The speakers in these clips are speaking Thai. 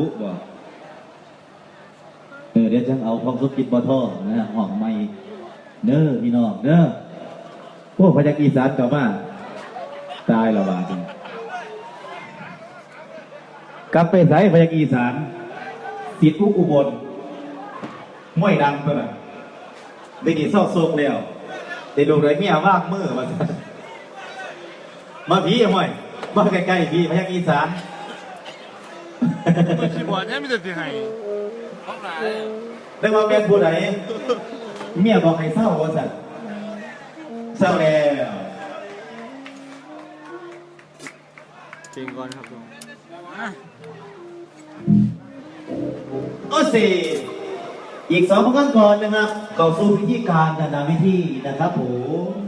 ปุ๊บบ่เออเดี๋ยวจังเอาของสุกินบ่ท่อนะห้องใหม่เด้อพี่น้องเด้อพวกพยักอีสานกลับมาตายละบาดกลับไปใส่พยักอีสานติดอุกอุบลม่วยดังเพื่อนได้กี่เศร้าโศกแล้วได้ดูไรเมียว่างมือมามาพี่อะม่วยมาใกล้ๆพี่พยักอีสาน ตัวคีย์บอร์ดเนี่ยมีแต่ที่ให้ห้องไหนได้มาเป็นผู้ใดเมียบอกให้เศร้าว่าสัตว์เศร้าแล้วจริงก่อนครับลุงโอ้สิอีกสองขั้นก่อนนะครับเข้าสู่พิธีการนานาวิธีนะครับผม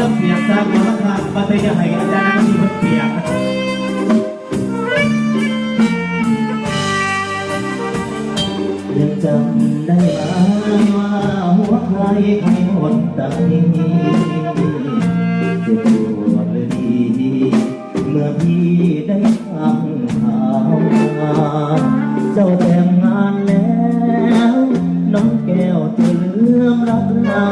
ลำเปียกจ้าหมอลำทางมาเตยให้อาจารย์ที่มันเปียกยังจำได้ไหมว่าหัวใครใครคนตานี้จะปวดเลยดีเมื่อพี่ได้ฟังข่าวเจ้าแต่งงานแล้ว น้องแก้วจะลืมรักเรา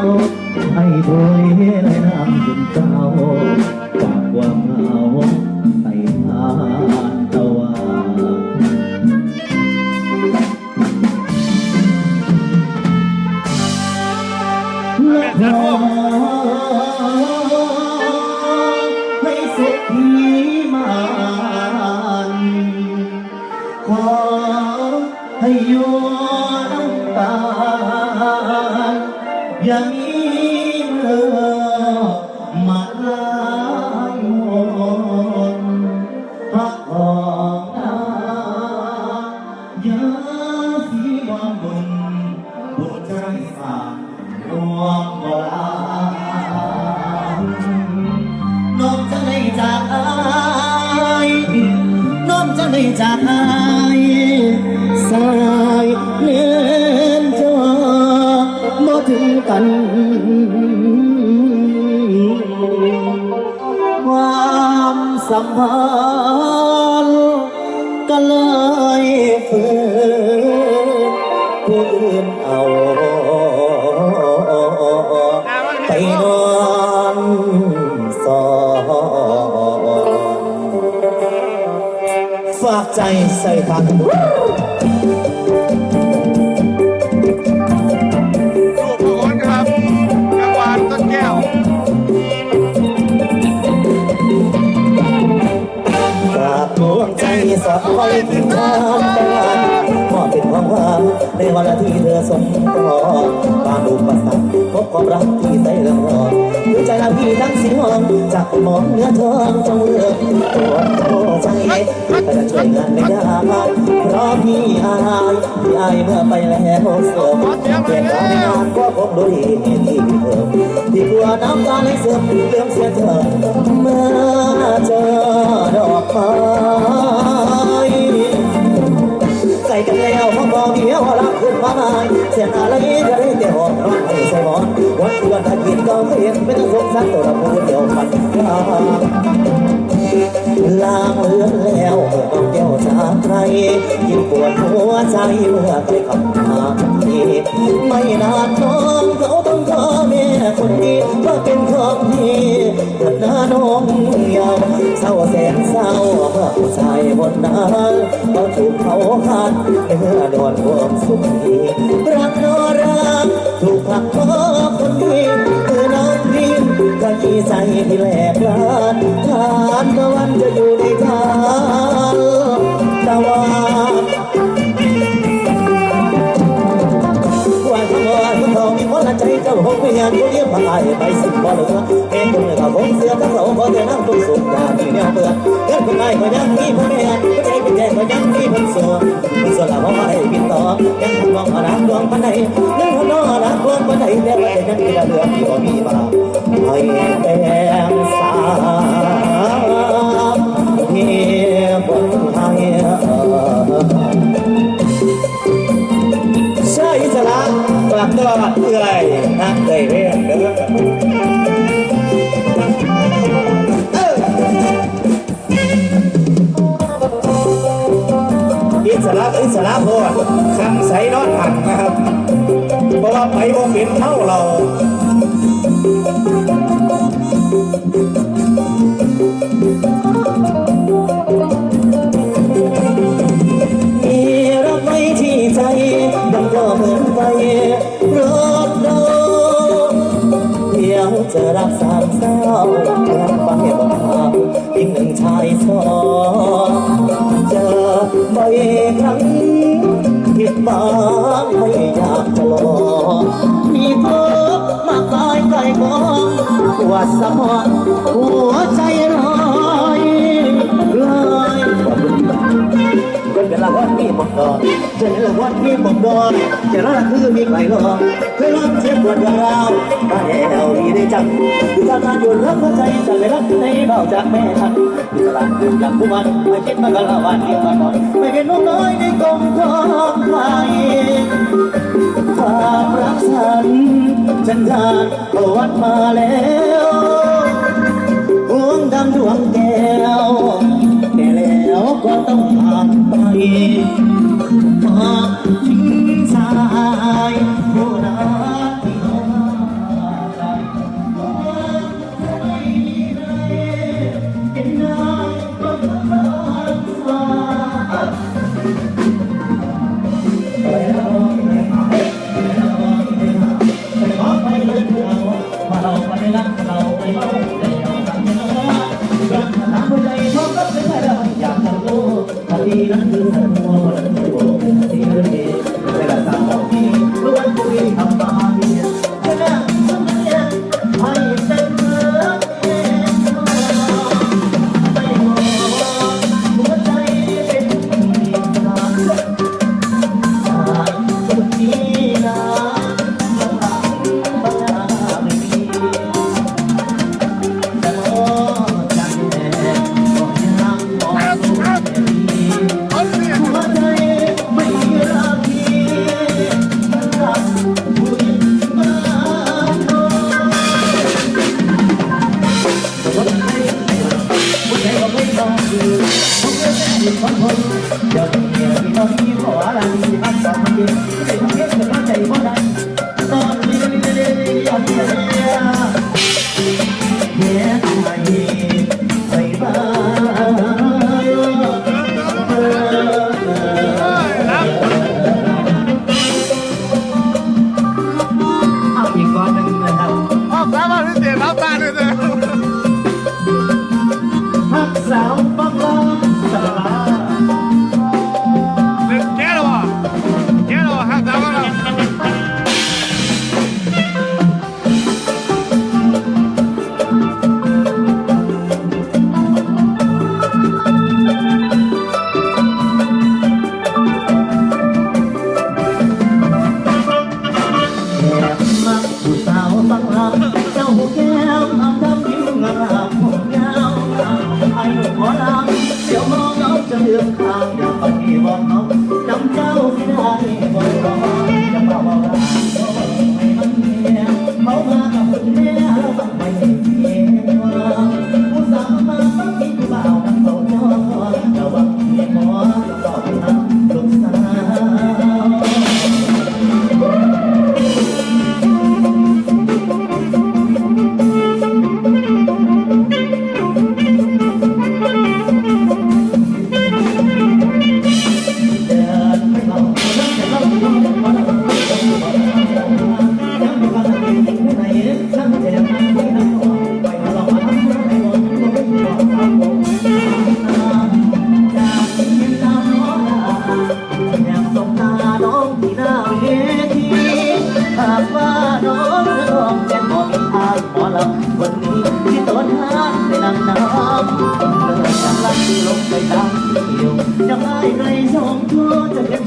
ไอ้โดยเลยนำจนเจ้าจากความเหงาไปหาตะวันและขอให้สุขที ถึงกัน ความสัมพันธ์ก็เลยฝืนผู้อื่นเอา ไปนอนสอนฝากใจใส่กัน ไว้ที่ทางบ้านมอบเป็นความหวังในวันที่เธอสมปองบานอุปสรรคพบความรักที่ใจเรื่องร้อนด้วใจละพี่ทั้งสีห้องจากมอนเนื้อทองจงเลือกตัวโอ้ใจแต่จะช่วยงานไม่ได้เพราะพี่อายพี่อายเมื่อไปแล้วเสื่อมเปลี่ยนการงานก็คงดูดีที่เดิมที่กลัวน้ำตาไหลเสื่อมเรื่องเสียเธอเมื่อเจอดอกไม้าใหม่เสียงอะไรจะได้แต่หอมร้องไห้ใส่หมอนวันที่วันอาทิตย์ก็เพียงไม่ต้องสงสารตัวเราพูดเดียวกันลางเลือนแล้วเอต้องเดียวจากใครยิ่งปวดหัวใจเมื่อใครคำถามนี้ไม่นานน้องเขา คนนี้ว่าเป็นของพี่หน้าน้องยาวเศร้าแสนเศร้าผู้ชายคนนั้นเขาถูกเขาขาดเมื่อโดนความสุขีรักนอรักถูกผักเพราะคนนี้คือน้องพิมก็ยีใจที่แหลกลานทานตะวันจะอยู่ในทาน เจ้าหงยงผู้เลี้ยงพายไปสิ่งบ่เหลือเห็นคนเขาคงเสือทั้งเราบ่เจอน้ำตุ้งสุกยาที่แนวเบื่อเกิดคนใดก็ยังมีผู้แม่ก็ใจเป็นแก่ก็ยังมีคนสัวส่วนเราไม่ได้กินต่อยังมองหาดวงปันใดยังคนนอหาดวงปันใดแต่ว่ายังมีละเรือที่บ่มีบาให้แบ่งสาม ขังนะครับเพราะว่าไปบ่เป็นเท่าเราจะรักสามเศร้ารักปบังคับอีกหนึ่ชายสองเจอไปครั้งิดบางไม่อยากจะลองมีเธอมาตายใจล้กองหัวสมองหัวใจลอยลอยก็เป็นละวันที่บอกดอนจะเป็นละวันที่บอกดอนจะรักคือมีใครลองเคยรักเจ็บปวดราว มาแล้วดีได้จังดูท่าทางอยู่รักหัวใจจะกไม่รักในเบาจากแม่ทันสลับดื่มจากผู้วันมาคิดมากะละวานเดียวมาก่อนไม่เป็นนุ่มน้อยในกองกองไทยความรักฉันฉันทากปวัติมาแล้วดวงดำดวงแก้วแก่แล้วก็ต้องผ่านไปหาก the Lord. 不要轻易放弃要 จะเลือกทางอย่างนี้ว่าเขาจำเจ้าสิได้บ่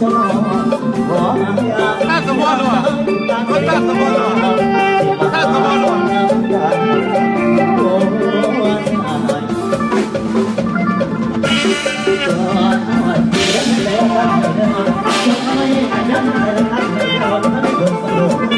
That's the one. That's the one. That's the one. สนุก